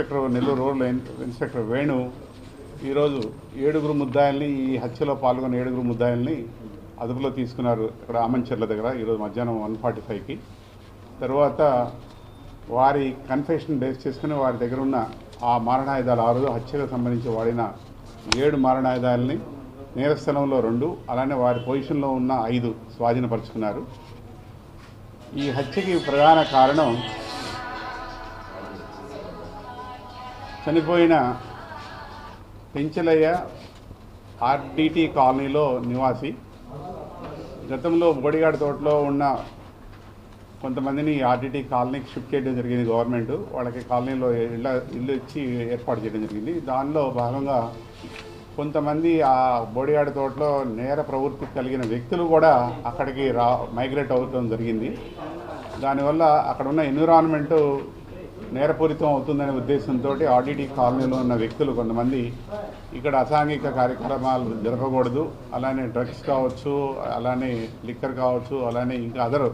Inspector Nellore రోడ్ల inspector Venu ఈరోజు ఏడుగురు ముద్దాయిల్ని ఈ హత్యలో పాల్గొన్న ఏడుగురు ముద్దాయిల్ని అదుపులో తీసుకున్నారు ఇక్కడ ఆమంచర్ల దగ్గర ఈరోజు మధ్యాహ్నం వన్ ఫార్టీ ఫైవ్కి. తర్వాత వారి కన్ఫెషన్ బేస్ చేసుకుని వారి దగ్గర ఉన్న ఆ మారణాయుధాలు ఆ రోజు హత్యకు సంబంధించి వాడిన ఏడు మారణాయుధాలని నేరస్థలంలో రెండు అలానే వారి పొజిషన్లో ఉన్న ఐదు స్వాధీనపరుచుకున్నారు. ఈ హత్యకి ప్రధాన కారణం చనిపోయిన పెంచలయ్య ఆర్డిటి కాలనీలో నివాసి. గతంలో బోడిగాడ తోటలో ఉన్న కొంతమందిని ఆర్డిటి కాలనీకి షిఫ్ట్ చేయడం జరిగింది గవర్నమెంట్. వాళ్ళకి కాలనీలో ఇళ్ళ ఇల్లు ఇచ్చి ఏర్పాటు చేయడం జరిగింది. దానిలో భాగంగా కొంతమంది ఆ బోడిగాడ తోటలో నేర ప్రవృత్తి కలిగిన వ్యక్తులు కూడా అక్కడికి రా మైగ్రేట్ అవ్వడం జరిగింది. దానివల్ల అక్కడ ఉన్న ఎన్విరాన్మెంటు నేరపూరితం అవుతుందనే ఉద్దేశంతో ఆర్డీటీ కాలనీలో ఉన్న వ్యక్తులు కొంతమంది ఇక్కడ అసాంఘిక కార్యక్రమాలు జరగకూడదు అలానే డ్రగ్స్ కావచ్చు అలానే లిక్కర్ కావచ్చు అలానే ఇంకా అదర్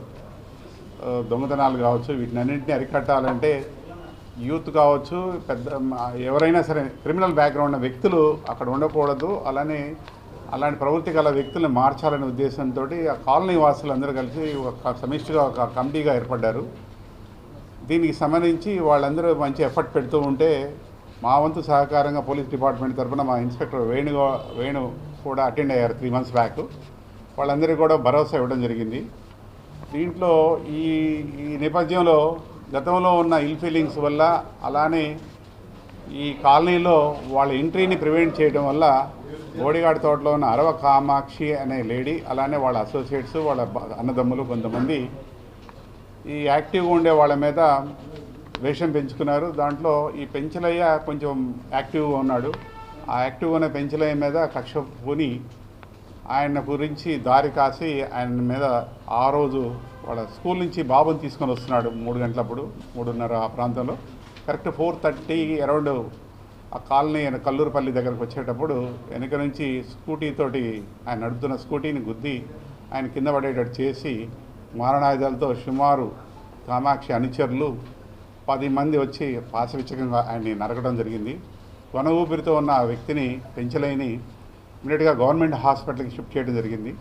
దొంగతనాలు కావచ్చు వీటినన్నింటినీ అరికట్టాలంటే యూత్ కావచ్చు పెద్ద ఎవరైనా సరే క్రిమినల్ బ్యాక్గ్రౌండ్ ఉన్న వ్యక్తులు అక్కడ ఉండకూడదు అలానే అలాంటి ప్రవృత్తి గల వ్యక్తులను మార్చాలనే ఉద్దేశంతో ఆ కాలనీ వాసులు అందరూ కలిసి ఒక సమిష్టిగా ఒక కమిటీగా ఏర్పడ్డారు. దీనికి సంబంధించి వాళ్ళందరూ మంచి ఎఫర్ట్ పెడుతూ ఉంటే మా వంతు సహకారంగా పోలీస్ డిపార్ట్మెంట్ తరఫున మా ఇన్స్పెక్టర్ వేణు వేణు కూడా అటెండ్ అయ్యారు త్రీ మంత్స్ బ్యాక్ వాళ్ళందరికీ కూడా భరోసా ఇవ్వడం జరిగింది. దీంట్లో ఈ ఈ నేపథ్యంలో గతంలో ఉన్న ఇల్ ఫీలింగ్స్ వల్ల అలానే ఈ కాలనీలో వాళ్ళ ఎంట్రీని ప్రివెంట్ చేయడం వల్ల బోడిగాడ్ తోటలో ఉన్న అరవ కామాక్షి అనే లేడీ అలానే వాళ్ళ అసోసియేట్స్ వాళ్ళ అన్నదమ్ములు కొంతమంది ఈ యాక్టివ్గా ఉండే వాళ్ళ మీద వేషం పెంచుకున్నారు. దాంట్లో ఈ పెంచలయ్య కొంచెం యాక్టివ్గా ఉన్నాడు. ఆ యాక్టివ్గా ఉన్న పెంచలయ్య మీద కక్ష పోని ఆయన గురించి దారి కాసి ఆయన మీద ఆ రోజు వాళ్ళ స్కూల్ నుంచి బాబుని తీసుకొని వస్తున్నాడు మూడు గంటలప్పుడు మూడున్నర ఆ ప్రాంతంలో. కరెక్ట్ ఫోర్ థర్టీ అరౌండ్ ఆ కాలనీ ఆయన కల్లూరుపల్లి దగ్గరకు వచ్చేటప్పుడు వెనక నుంచి స్కూటీ తోటి ఆయన నడుపుతున్న స్కూటీని గుద్ది ఆయన కింద పడేటట్టు చేసి మారణాయుధాలతో సుమారు కామాక్షి అనుచరులు పది మంది వచ్చి పాశవిచ్చకంగా ఆయన్ని నరకడం జరిగింది. కొన ఊపిరితో ఉన్న ఆ వ్యక్తిని పెంచలేని ఇమీడియట్గా గవర్నమెంట్ హాస్పిటల్కి షిఫ్ట్ చేయడం జరిగింది.